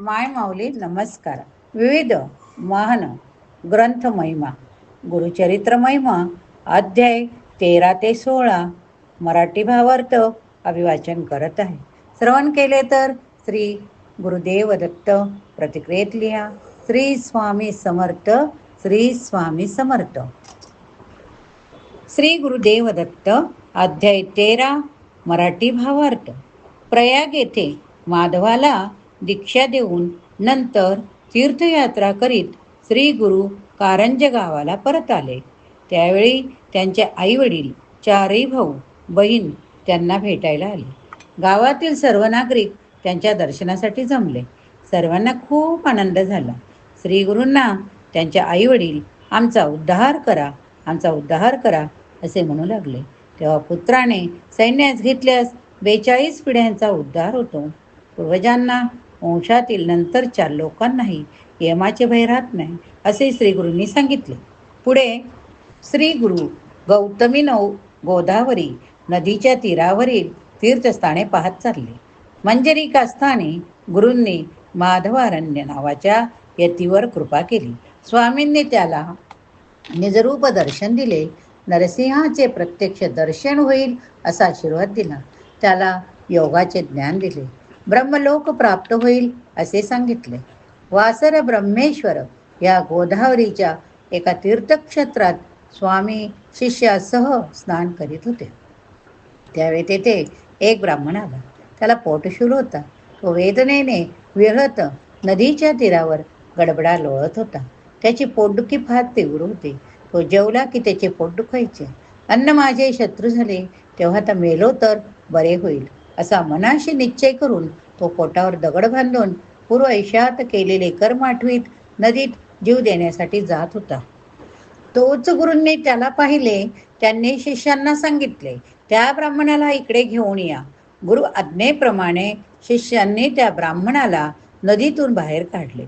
माय माऊली नमस्कार. विविध महान ग्रंथ महिमा गुरुचरित्र महिमा अध्याय तेरा ते सोळा मराठी भावार्थ अभिवाचन करत आहे. श्रवण केले तर श्री गुरुदेव दत्त प्रतिक्रियेत लिहा. श्री स्वामी समर्थ श्री स्वामी समर्थ. श्री गुरुदेव दत्त अध्याय तेरा मराठी भावार्थ. प्रयाग येथे माधवाला दीक्षा देऊन नंतर तीर्थयात्रा करीत श्री गुरु कारंज गावाला परत आले. त्यावेळी त्यांचे आईवडील चारही भाऊ बहीण त्यांना भेटायला आले. गावातील सर्व नागरिक त्यांच्या दर्शनासाठी जमले. सर्वांना खूप आनंद झाला. श्री गुरूंना त्यांचे आईवडील आमचा उद्धार करा आमचा उद्धार करा असे म्हणू लागले. तेव्हा पुत्राने सैन्यास घेतल्यास बेचाळीस पिढ्यांचा उद्धार होतो. पूर्वजांना वंशातील नंतरच्या लोकांनाही यमाचे भय राहत नाही असे श्री गुरुंनी सांगितले. पुढे श्री गुरु गौतमी नौ गोदावरी नदीच्या तीरावरील तीर्थस्थाने पाहत चालले. मंजरिका स्थानी गुरूंनी माधवारण्य नावाच्या यतीवर कृपा केली. स्वामींनी त्याला निजरूप दर्शन दिले. नरसिंहाचे प्रत्यक्ष दर्शन होईल असा आशीर्वाद दिला. त्याला योगाचे ज्ञान दिले. ब्रह्मलोक प्राप्त होईल असे सांगितले. वासर ब्रह्मेश्वर या गोदावरीच्या एका तीर्थक्षेत्रात स्वामी शिष्यासह स्नान करीत होते. त्यावेळी तेथे एक ब्राह्मण आला. त्याला पोटशूल होता. तो वेदनेने विहळत नदीच्या तीरावर गडबडा लोळत होता. त्याची पोटदुखी फार तीव्र होती. तो जेवला की त्याचे पोट दुखायचे. अन्न माझे शत्रू झाले. तेव्हा आता मेलो तर बरे होईल. असा मनाशी निश्चय करून तो पोटावर दगड बांधून पूर्व ऐशात केलेले कर्म आठवीत नदीत जीव देण्यासाठी जात होता. तोच गुरूंनी त्याला पाहिले त्यांनी शिष्यांना सांगितले त्या ब्राह्मणाला इकडे घेऊन या. गुरु आज्ञेप्रमाणे शिष्यांनी त्या ब्राह्मणाला नदीतून बाहेर काढले.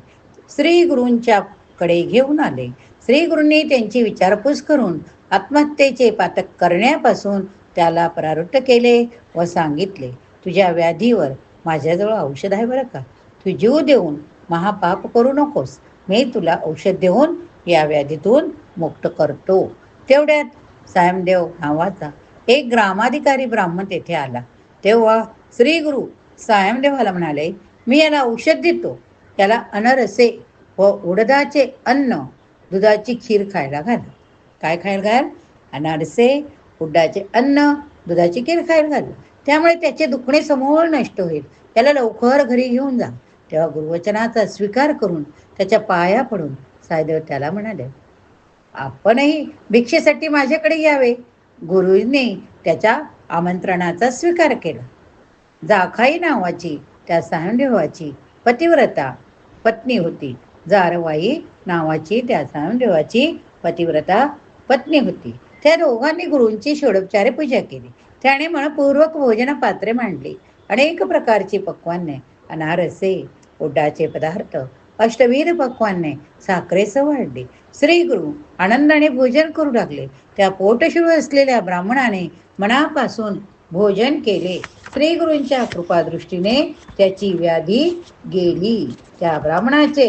श्री गुरूंच्या कडे घेऊन आले. श्री गुरूंनी त्यांची विचारपूस करून आत्महत्येचे पातक करण्यापासून त्याला प्रारुट्ट केले व सांगितले तुझ्या व्याधीवर माझ्याजवळ औषध आहे बरं का? तू जीव देऊन महापाप करू नकोस. मी तुला औषध देऊन या व्याधीतून मुक्त करतो. तेवढ्यात सायमदेव नावाचा एक ग्रामाधिकारी ब्राह्मण तेथे आला. तेव्हा श्री गुरु सायमदेवाला म्हणाले मी याला औषध देतो. याला अनरसे व उडदाचे अन्न दुधाची खीर खायला घाल. काय खायला घाल? अनारसे उडदाचे अन्न दुधाची खीर खायला घालू त्यामुळे त्याचे दुखणे समूळ नष्ट होईल. त्याला लवकर घरी घेऊन जा. तेव्हा गुरुवचनाचा स्वीकार करून त्याच्या पाया पडून सायदेव त्याला म्हणाले आपणही भिक्षेसाठी माझ्याकडे यावे. गुरुने त्याच्या आमंत्रणाचा स्वीकार केला. जाखाई नावाची त्या सायमदेवाची पतिव्रता पत्नी होती. जारवाई नावाची त्या सायमदेवाची पतिव्रता पत्नी होती. त्या दोघांनी गुरूंची षोडोपचारे पूजा केली. त्याने मनपूर्वक भोजन पात्रे मांडली. अनेक प्रकारची पक्वान्ने अनारसे उड्डाचे पदार्थ अष्टविध पक्वान्ने साखरेसह वाढली श्री गुरु आनंदाने भोजन करू लागले. त्या पोटशिव असलेल्या ब्राह्मणाने मनापासून भोजन केले. श्री गुरूंच्या कृपादृष्टीने त्याची व्याधी गेली. त्या ब्राह्मणाचे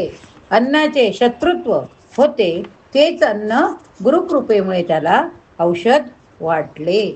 अन्नाचे शत्रुत्व होते. तेच अन्न गुरुकृपेमुळे त्याला औषध वाटले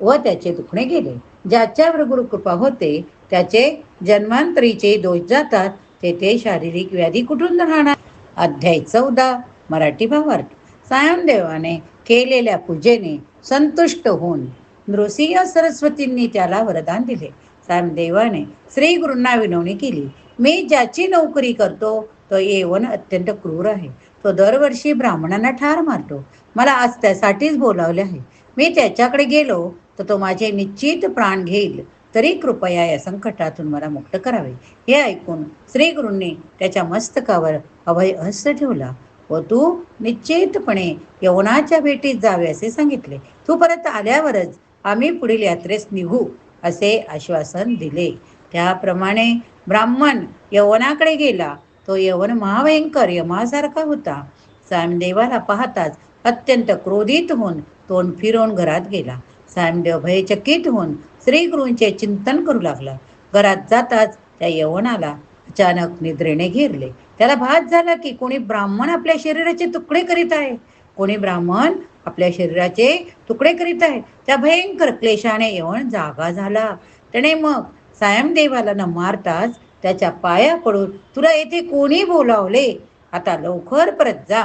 व त्याचे दुखणे गेले. ज्याच्यावर गुरुकृपा होते त्याचे जन्मांतरीचे दोष जातात तेथे शारीरिक व्याधी कुठून राहणार? अध्याय चौदा मराठी भावार्थ. सायमदेवाने केलेल्या पूजेने संतुष्ट होऊन नृसिंह सरस्वतींनी त्याला वरदान दिले. सायमदेवाने श्री गुरूंना विनवणी केली मी ज्याची नोकरी करतो तो येवन अत्यंत क्रूर आहे. तो दरवर्षी ब्राह्मणांना ठार मारतो. मला आज त्यासाठीच बोलावले आहे. मी त्याच्याकडे गेलो तर तो माझे निश्चित प्राण घेईल. तरी कृपया या संकटातून मला मुक्त करावे. हे ऐकून श्री गुरूंनी त्याच्या मस्तकावर अभय हस्त ठेवला. व तू निश्चितपणे यवनाच्या भेटीत जावे असे सांगितले. तू परत आल्यावरच आम्ही पुढील यात्रेस निघू असे आश्वासन दिले. त्याप्रमाणे ब्राह्मण यवनाकडे गेला. तो यवन महाभयंकर यमासारखा होता. सायमदेवाला पाहताच अत्यंत क्रोधित होऊन तोंड फिरवून घरात गेला. सायमदेव भयचकित होऊन श्रीगुरूंचे चिंतन करू लागला. घरात जाताच त्या यवनाला अचानक निद्रेने घेरले. त्याला भास झाला की कोणी ब्राह्मण आपल्या शरीराचे तुकडे करीत आहे. कोणी ब्राह्मण आपल्या शरीराचे तुकडे करीत आहे. त्या भयंकर क्लेशाने येऊन जागा झाला. त्याने मग सायमदेवाला न मारताच त्याच्या पाया पडून तुला येथे कोणी बोलावले? आता लवकर परत जा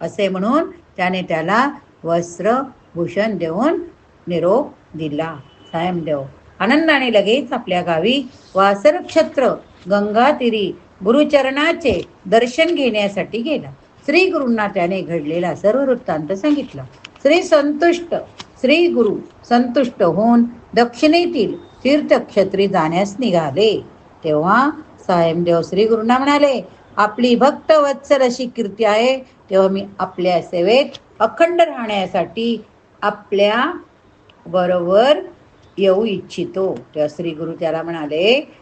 असे म्हणून त्याने त्याला वस्त्र भूषण देऊन निरोप दिला. सायमदेव आनंदाने लगेच आपल्या गावी वासरक्षत्र गंगातीरी गुरुचरणाचे दर्शन घेण्यासाठी गेला. श्री गुरूंना त्याने घडलेला सर्व वृत्तांत सांगितला. श्री संतुष्ट श्री गुरु संतुष्ट होऊन दक्षिणेतील तीर्थक्षत्री जाण्यास निघाले. तेव्हा सायमदेव श्री गुरुना म्हणाले आपली भक्त वत्सल अशी कीर्ती आहे तेव्हा मी आपल्या सेवेत अखंड राहण्यासाठी आपल्या बरोबर येऊ इच्छितो. तेव्हा श्री गुरु त्याला म्हणाले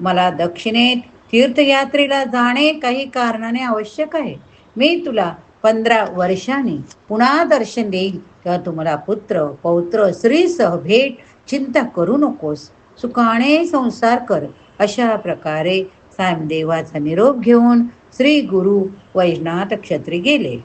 मला दक्षिणेत तीर्थयात्रेला जाणे काही कारणाने आवश्यक आहे. मी तुला पंधरा वर्षांनी पुन्हा दर्शन देईल. तेव्हा तुम्हाला पुत्र पौत्र स्त्रीसह भेट चिंता करू नकोस. सुखाने संसार कर. अशा प्रकारे सामदेवाचा निरोप घेऊन श्री गुरु वैजनाथ क्षत्री गेले.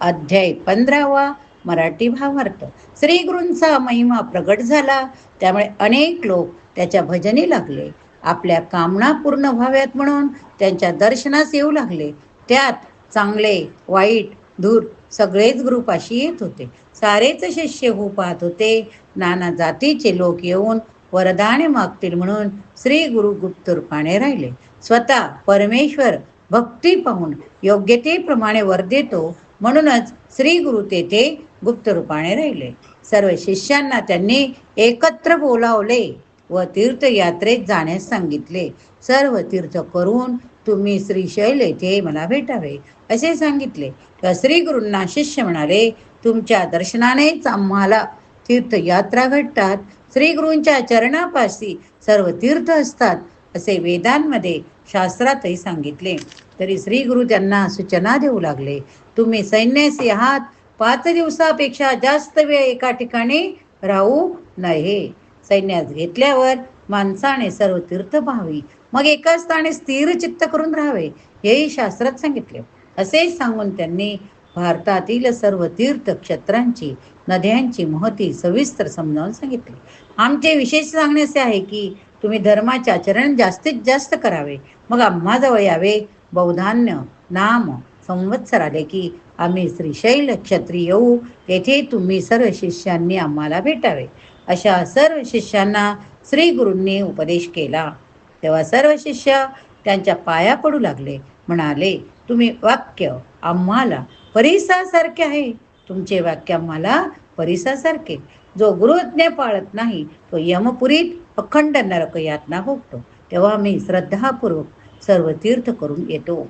अध्याय पंधरावा मराठी भावार्थ. श्री गुरूंचा महिमा प्रगट झाला. त्यामुळे अनेक लोक त्याच्या भजनी लागले. आपल्या कामना पूर्ण व्हाव्यात म्हणून त्यांच्या दर्शनास येऊ लागले. त्यात चांगले वाईट धूर सगळेच ग्रुपाशी येत होते. सारेच शिष्य होऊ पाहत होते. नाना जातीचे लोक येऊन वरदाने मागतील म्हणून श्री गुरु गुप्त रूपाने राहिले. स्वतः परमेश्वर भक्ती पाहून योग्यतेप्रमाणे वर देतो म्हणूनच श्री गुरु तेथे गुप्त रूपाने राहिले. सर्व शिष्यांना त्यांनी एकत्र बोलावले व तीर्थयात्रेत जाण्यास सांगितले. सर्व तीर्थ करून तुम्ही श्रीशैल येथे मला भेटावे असे सांगितले. तर श्री गुरूंना शिष्य म्हणाले तुमच्या दर्शनानेच आम्हाला तीर्थयात्रा घडतात. श्री गुरूंच्या चरणापाशी सर्व तीर्थ असतात असे वेदांमध्ये शास्त्रातही सांगितले. तरी श्री गुरु त्यांना सूचना देऊ लागले तुम्ही सैन्यासी आहात पाच दिवसापेक्षा जास्त वेळ एका ठिकाणी राहू नये. सैन्यात घेतल्यावर माणसाने सर्व तीर्थ पाहावी मग एका स्थाने स्थिर चित्त करून राहावे हेही शास्त्रात सांगितले. असे सांगून त्यांनी भारतातील सर्व तीर्थक्षेत्रांची नद्यांची महती सविस्तर समजावून सांगितली. आमचे विशेष सांगणे असे आहे की तुम्ही धर्माचे आचरण जास्तीत जास्त करावे. मग आम्हाजवळ यावे. बौधान्य नाम संवत्सर आले की आम्ही श्रीशैल क्षत्री येऊ. तेथे तुम्ही सर्व शिष्यांनी आम्हाला भेटावे. अशा सर्व शिष्यांना श्री गुरूंनी उपदेश केला. तेव्हा सर्व शिष्य त्यांच्या पाया पडू लागले. म्हणाले तुम्ही वाक्य आम्हाला परिसासारखे आहे. तुमचे वाक्य आम्हाला परिसासारखे. जो गुरुज्ञ पाळत नाही तो यमपुरीत अखंड नरक यातना भोगतो. तेव्हा मी श्रद्धापूर्वक सर्व तीर्थ करून येतो.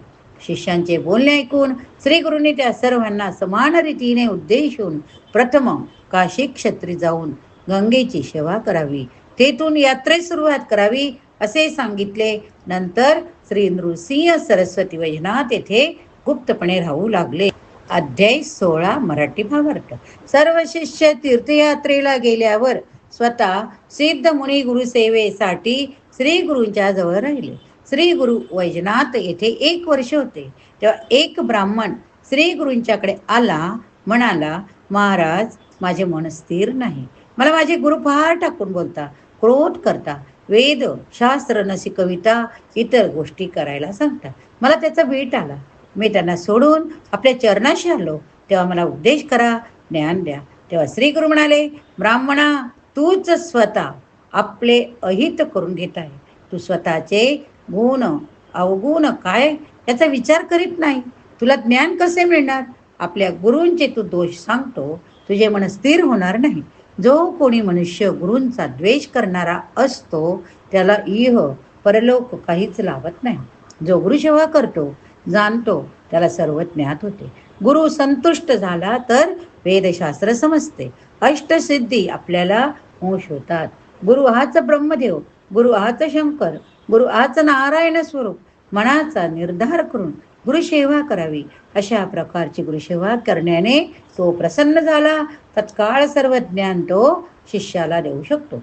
शिष्यांचे बोलणे ऐकून श्री गुरुंनी त्या सर्वांना समान रीतीने उद्देशून प्रथम काशी क्षत्री जाऊन गंगेची सेवा करावी. तेथून यात्रेस सुरुवात करावी असे सांगितले. नंतर श्री नृसिंह सरस्वती वैजनाथ येथे गुप्तपणे राहू लागले. अध्याय सोळा मराठी भावार्थ. सर्व शिष्य तीर्थयात्रेला गेल्यावर स्वतः सिद्ध मुनी गुरुसेवेसाठी श्री गुरूंच्या जवळ राहिले. श्री गुरु वैजनाथ येथे एक वर्ष होते. तेव्हा एक ब्राह्मण श्री गुरूंच्याकडे आला म्हणाला महाराज माझे मन स्थिर नाही. मला माझे गुरु फार टाकून बोलता क्रोध करता वेद शास्त्र नसी कविता इतर गोष्टी करायला सांगतात मला त्याचा भेट आला. मी त्यांना सोडून आपल्या चरणाशी आलो. तेव्हा मला उपदेश करा ज्ञान द्या. तेव्हा श्री गुरु म्हणाले ब्राह्मणा तूच स्वतः आपले अहित करून घेत आहे. तू स्वतःचे गुण अवगुण काय याचा विचार करीत नाही. तुला ज्ञान कसे मिळणार? आपल्या गुरूंचे तू दोष सांगतो. तुझे मन स्थिर होणार नाही. जो कोणी मनुष्य गुरूंचा द्वेष करणारा असतो त्याला इह परलोक काहीच लाभत नाही. जो गुरुसेवा करतो जाणतो. त्याला सर्व ज्ञात होते. गुरु संतुष्ट झाला तर वेदशास्त्र समजते. अष्टसिद्धी आपल्याला मोश होतात. गुरु हाच ब्रह्मदेव गुरु हाच शंकर गुरु हाच नारायण स्वरूप. मनाचा निर्धार करून गुरुसेवा करावी. अशा प्रकारची गुरुसेवा करण्याने तो प्रसन्न झाला. तत्काळ सर्व ज्ञान तो शिष्याला देऊ शकतो.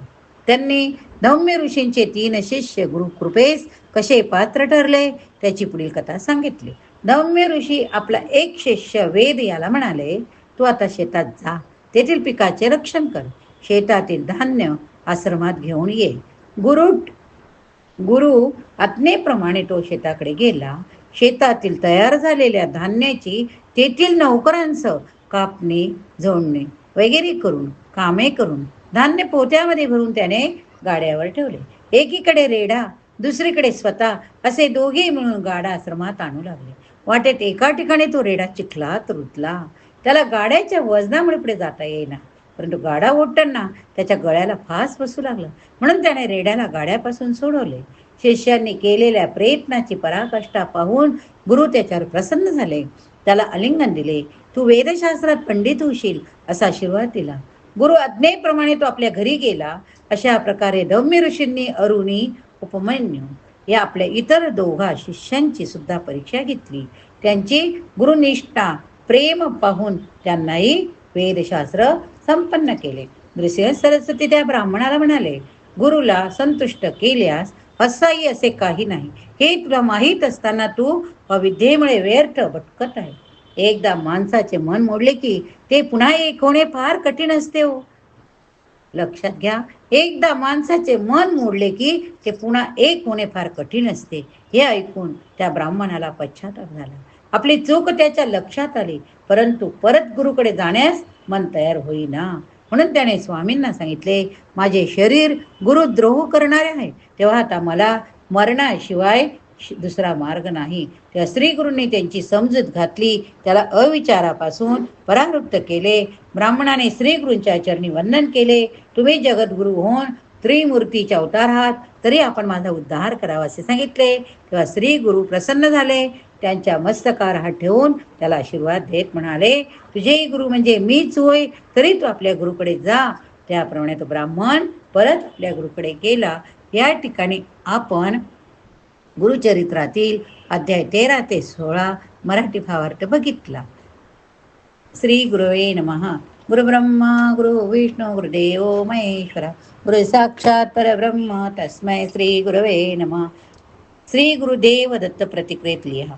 त्यांनी धौम्य ऋषींचे तीन शिष्य गुरु कृपेस कसे पात्र ठरले त्याची पुढील कथा सांगितली. धौम्य ऋषी आपला एक शिष्य वेद याला म्हणाले तू आता शेतात जा तेथील पिकाचे रक्षण कर शेतातील धान्य आश्रमात घेऊन ये. गुरु गुरु आज्ञेप्रमाणे तो शेताकडे गेला. शेतातील तयार झालेल्या धान्याची तेथील नौकरांसह कापणे जोडणे वगैरे करून कामे करून धान्य पोत्यामध्ये भरून त्याने गाड्यावर ठेवले. एकीकडे रेडा दुसरीकडे स्वतः असे दोघेही मिळून गाडा आश्रमात आणू लागले. वाटेत एका ठिकाणी तो रेडा चिखलात रुतला. त्याला गाड्याच्या वजनामुळे पुढे जाता येईना. परंतु गाडा ओढताना त्याच्या गळ्याला फास बसू लागला. म्हणून त्याने रेड्याला गाड्यापासून सोडवले. शिष्यांनी केलेल्या प्रयत्नाची पराकाष्ठा पाहून गुरु त्याच्यावर प्रसन्न झाले. त्याला आलिंगन दिले. तू वेदशास्त्रात पंडित होशील असा आशीर्वाद दिला. गुरु आज्ञेप्रमाणे तो आपल्या घरी गेला अशा प्रकारे दौम्य ऋषींनी अरुणी उपमन्यू या आपल्या इतर दोघा शिष्यांची सुद्धा परीक्षा घेतली. त्यांची गुरुनिष्ठा प्रेम पाहून त्यांनाही वेदशास्त्र संपन्न केले. नृसिंह सरस्वती त्या ब्राह्मणाला म्हणाले गुरुला संतुष्ट केल्यास असाही असे काही नाही. हे तुला माहीत असताना तू अविद्येमुळे व्यर्थ भटकत आहे. एकदा माणसाचे मन मोडले की ते पुन्हा एक होणे फार कठीण असते हो. लक्षात घ्या एकदा माणसाचे मन मोडले की ते पुन्हा एक होणे फार कठीण असते हे ऐकून त्या ब्राह्मणाला पश्चाताप झाला. आपली चूक त्याच्या लक्षात आली परंतु परत गुरुकडे जाण्यास मन तयार होईना. म्हणून त्याने स्वामींना सांगितले माझे शरीर गुरुद्रोह करणारे आहे तेव्हा आता मला मरणाशिवाय दुसरा मार्ग नाही. त्या स्त्रीगुरूंनी त्यांची समजूत घातली. त्याला अविचारापासून परावृत्त केले. ब्राह्मणाने श्रीगुरूंच्या चरणी वंदन केले. तुम्ही जगद्गुरू होऊन त्रिमूर्तीच्या अवतार आहात. तरी आपण माझा उद्धार करावा असे सांगितले. तेव्हा श्री गुरु प्रसन्न झाले. त्यांच्या मस्तकार हात ठेवून त्याला आशीर्वाद देत म्हणाले तुझेही गुरु म्हणजे मीच होय. तरी तू आपल्या गुरुकडे जा. त्याप्रमाणे तो ब्राह्मण परत आपल्या गुरुकडे गेला. या ठिकाणी आपण गुरुचरित्रातील अध्याय तेरा ते सोळा मराठी भावार्थ बघितला. श्री गुरुवे नमः. गुरुब्रह्मा गुरु विष्णू गुरुदेव महेश्वरा. गुरु साक्षात परब्रह्म. तस्मै श्री गुरुवे नमः. श्री गुरुदेव दत्त प्रतिक्रियेत लिहा.